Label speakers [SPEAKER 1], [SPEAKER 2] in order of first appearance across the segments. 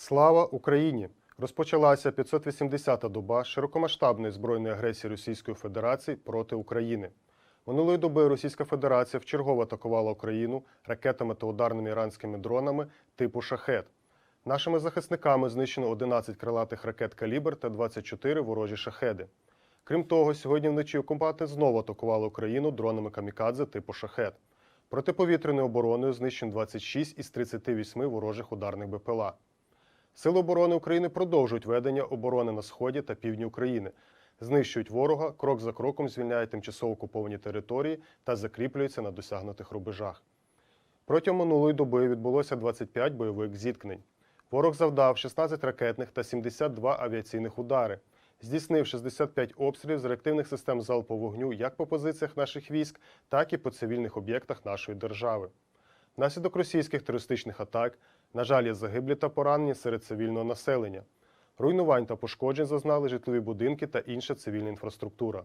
[SPEAKER 1] Слава Україні! Розпочалася 580-та доба широкомасштабної збройної агресії Російської Федерації проти України. Минулої доби Російська Федерація вчергово атакувала Україну ракетами та ударними іранськими дронами типу шахет. Нашими захисниками знищено 11 крилатих ракет калібр та 24 ворожі шахеди. Крім того, сьогодні вночі окупанти знову атакували Україну дронами камікадзе типу шахет. Протиповітряною обороною знищено 26 із 38 ворожих ударних БПЛА. Сили оборони України продовжують ведення оборони на сході та півдні України, знищують ворога, крок за кроком звільняють тимчасово окуповані території та закріплюються на досягнутих рубежах. Протягом минулої доби відбулося 25 бойових зіткнень. Ворог завдав 16 ракетних та 72 авіаційних удари, здійснив 65 обстрілів з реактивних систем залпового вогню як по позиціях наших військ, так і по цивільних об'єктах нашої держави. Внаслідок російських терористичних атак, на жаль, є загиблі та поранені серед цивільного населення. Руйнувань та пошкоджень зазнали житлові будинки та інша цивільна інфраструктура.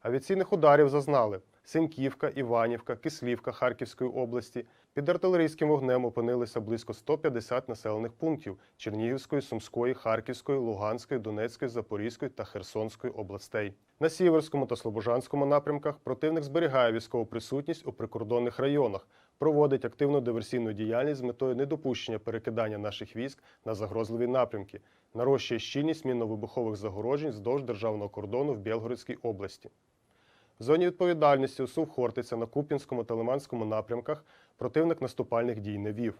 [SPEAKER 1] Авіаційних ударів зазнали Сеньківка, Іванівка, Кислівка Харківської області. Під артилерійським вогнем опинилися близько 150 населених пунктів Чернігівської, Сумської, Харківської, Луганської, Донецької, Запорізької та Херсонської областей. На Сіверському та Слобожанському напрямках противник зберігає військову присутність у прикордонних районах, проводить активну диверсійну діяльність з метою недопущення перекидання наших військ на загрозливі напрямки, нарощує щільність мінно-вибухових загороджень вздовж державного кордону в Білгородській області. В зоні відповідальності у Хортиця на Куп'янському та Лиманському напрямках противник наступальних дій не вів.